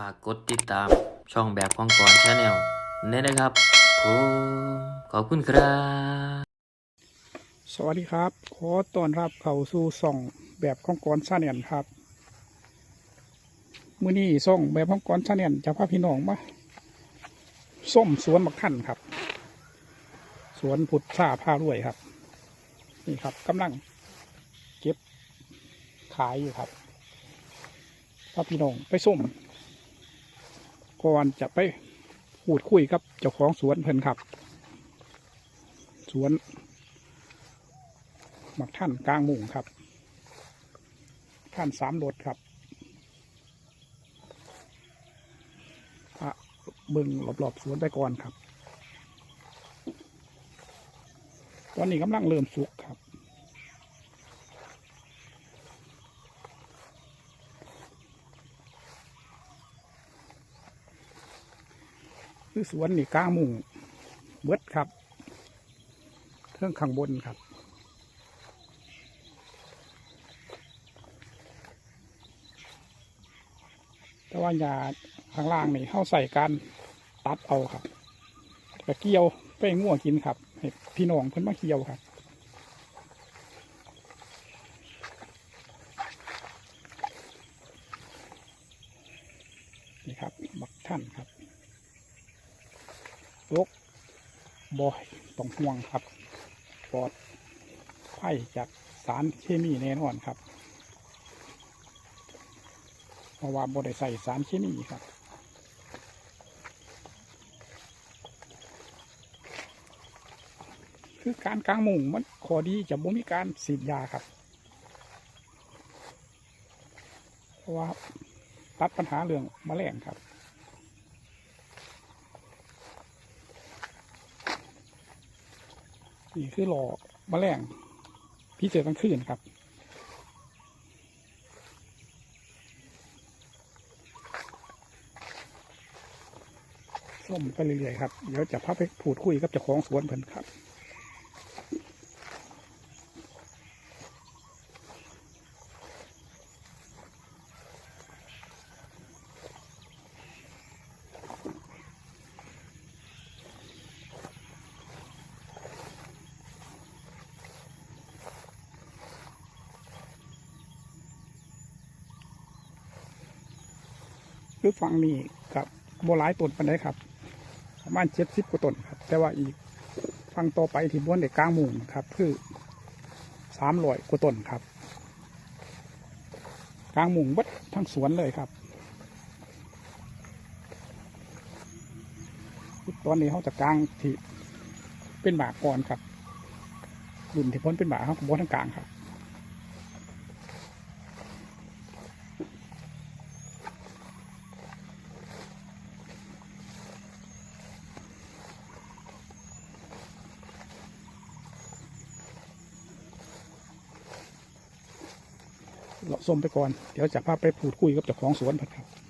ฝากกดติดตามช่องแบบของกอนชาแนลนี่นะครับผมขอบคุณครับ สวัสดีครับ ขอต้อนรับเข้าสู่ส่องแบบของกรชาเนียนครับมื้อนี้ส่องแบบของกรชาเนียนจะพาพี่น้องมาส้มสวนบักท่านครับ สวนผุดชาผ้ารวยครับ นี่ครับกำลังเก็บขายอยู่ครับพาพี่น้องไปส้ม ก่อนจะไปพูดคุยกับเจ้าของสวนเพิ่นครับ สวนหมักท่านกลางมุงครับท่านสามรถครับพระบึงรอบๆสวนไปก่อนครับ ตอนนี้กำลังเริ่มสุกครับ คือสวนนี่กลางมุงเบิดครับเทิงข้างบนครับ แต่ว่ายาข้างล่างนี่เข้าใส่การตัดเอาครับกระเกี่ยวไปง่วกินครับให้พี่น้องเพิ่นมาเกี่ยวครับนี่ครับ บักท่านครับ ลกบอยต้องห่วงครับ ปลอดไผ่จากสารเคมีแน่นอนครับ เพราะว่าบได้ใส่สารเคมีครับคือการกลางมุงมันขอดีจะบ่มีการสีดยาครับ เพราะว่าตัดปัญหาเรื่องแมลงครับ นี่คือหล่อแมลงพี่เจอกลางคืนครับส้มไปเรื่อยๆครับ เดี๋ยวจะพาไปพูดคุยกับเจ้าของสวนเพิ่นครับ คือฝั่งนี้กับโบหลายต้นปันได้ครับประมาณเจ็ดสิบกว่าต้นครับ แต่ว่าอีกฝั่งต่อไปที่บ้วนเด็กกลางมุงครับคือสามร้อยกว่าต้นครับ กลางมุงบัดทั้งสวนเลยครับตอนนี้เขาจะกลางที่เป็นหมากก่อนครับรุ่นที่พ้นเป็นหมากเขาก็บนทั้งกลางครับ เราส้มไปก่อน เดี๋ยวจะพาไปพูดคุยกับเจ้าของสวนผัดครับ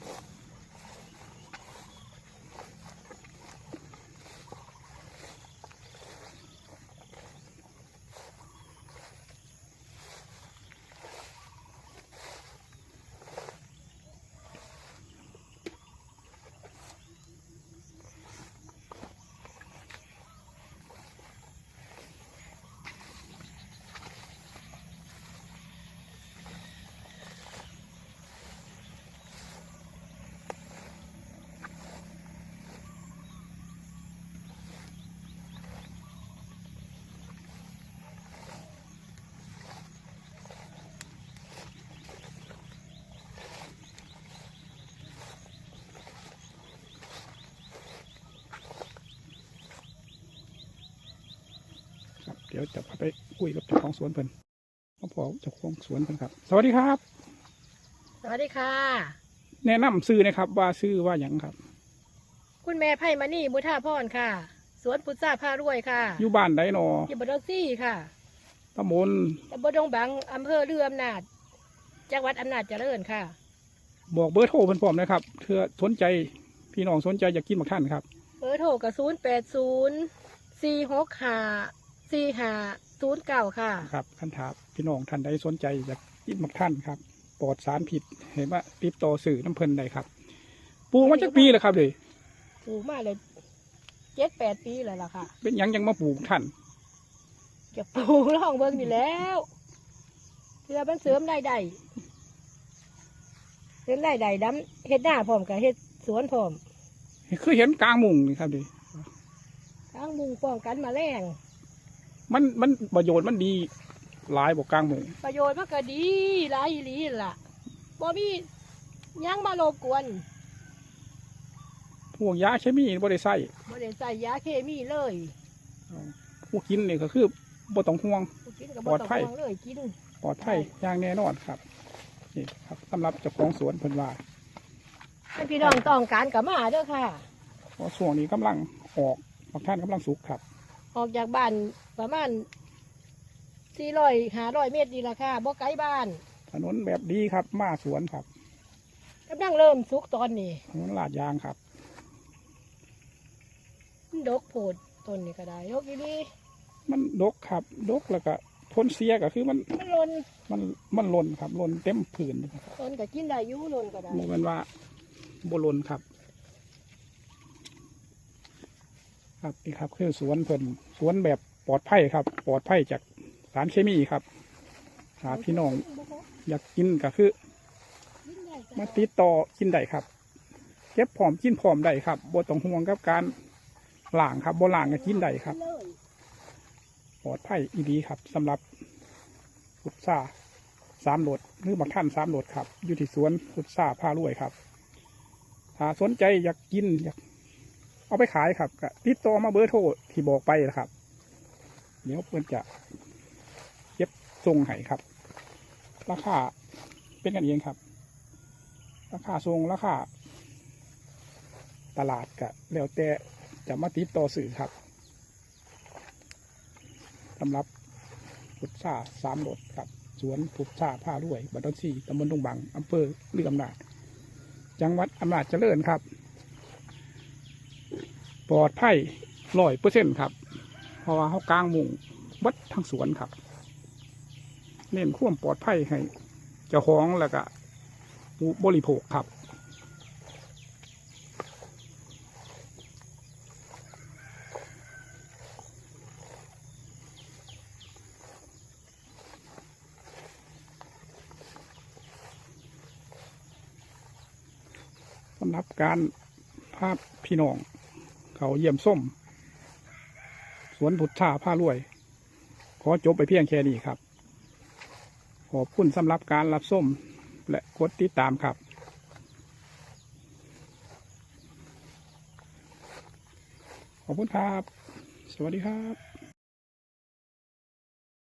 ดี๋ยวจะพาไปคุยกับเจ้าของสวนเพิ่นพ่อพอเจ้าของสวนเพิ่นครับ สวัสดีครับ สวัสดีค่ะ แนะนำซื้อนะครับ ว่าซื้อว่าอย่างครับ คุณแม่ไพ่มานี่มุท่าพรค่ะ สวนพุทธาพารวยค่ะ อยู่บ้านไดนอที่บดอนซี่ค่ะตำบลตำบลดงบังอำเภอเรืออำนาจ จังหวัดอำนาจเจริญค่ะ บอกเบอร์โทรเพิ่นพร้อมนะครับเพื่อสนใจพี่น้องสนใจอยากกินบักท่านครับ เบอร์โทรกับศูนย์แปดศูนย์สี่หกห้า สี่ห้าศูนย์เก้าค่ะ ครับคันถามพี่น้องท่านใดสนใจอยากกินบักท่านครับปลอดสารผิดเห็นว่าติดต่อสื่อน้ำเพลินใดครับปลูกมาจากปีเลยครับเลยปลูกมาเลยเจ็ดแปดปีเลยล่ะค่ะเป็นหยังยังมาปลูกท่านจะปลูกล่องเบิ่งนี่แล้วเพื่อมันเสริมได้ได้เสริมได้ได้ดำเฮ็ดหน้าพร้อมกับเฮ็ดสวนพร้อมคือเห็นกลางมุงนี่ครับเลยทั้งมุงป้องกันแมาแรง มันมันประโยชน์มันดีหลายบอกกลางมุงประโยชน์มันก็ดีหลายอีหลีนั่นล่ะบ่มีหยังมารบกวนพวกยาเคมีบ่ได้ใส่บ่ได้ใส่ยาเคมีเลยพวกกินนี่ก็คือบ่ต้องห่วงกินก็ปบ่ลอดต้องภัยห่วงเลยกิน ปลอดภัยอย่างแน่นอนครับนี่ครับสำหรับเจ้าของสวนเพิ่นว่าให้พี่น้องต้องการกับมาเด้อค่ะ เพราะช่วงนี้กำลังออกบางท่านกำลังสุกครับ ออกจากบ้านประมาณ400 500เมตรนี่ล่ะค่ะบ่ไกลบ้าน ถนนแบบดีครับมาสวนครับกำลังเริ่มสุกตอนนี้ถนนลาดยางครับมันดกโผดต้นนี้ก็ได้ดกอีดีมันดกครับดกแล้วก็ทนเสียก็คือมันมันลนมันมันหล่นครับหล่นเต็มผืนครับ ต้นก็กินได้อยู่ลนก็ได้ โมเป็นว่าบหล่นครับ ครับนี่ครับ คือสวนเพิ่นสวนแบบปลอดภัยครับ ปลอดภัยจากสารเคมีครับหาพี่น้องอยากกินก็คือ มาติดต่อกินได้ครับเก็บพร้อมกินพร้อมได้ครับบ่ต้องห่วงกับการหล้างครับบ่ล้างก็กินได้ครับ ปลอดภัยอีดีครับสำหรับพุทราสามโหลดหรือบักท่านสามโหลดครับ อยู่ที่สวนพุทราพารวยครับถ้าสนใจอยากกินอยาก เอาไปขายครับติดต่อมาเบอร์โทรที่บอกไปนะครับ เดี๋ยวเพื่อนจะเก็บส่งให้ครับ ราคาเป็นกันเองครับ ราคาทรงราคาตลาดก็แล้วแต่จะมาติดต่อสื่อครับสำหรับพุทธาสามรถครับ สวนพุทธาผ้ารวยบัดดอนซีตำบลดงบังอำเภอเลืออำนาจจังหวัดอำนาจเจริญครับ ปลอดภัยร้อยเปอร์เซ็นต์ครับ เพราะว่าเขากลางมุงวัดทั้งสวนครับ เน้นความปลอดภัยให้เจ้าของแล้วก็ผู้บริโภคครับ สำหรับการภาพพี่น้อง เขาเยี่ยมส้ม สวนพุทธาผ้ารวย ขอจบไปเพียงแค่นี้ครับ ขอบคุณสำหรับการรับส้ม และกดติดตามครับขอบคุณครับ สวัสดีครับ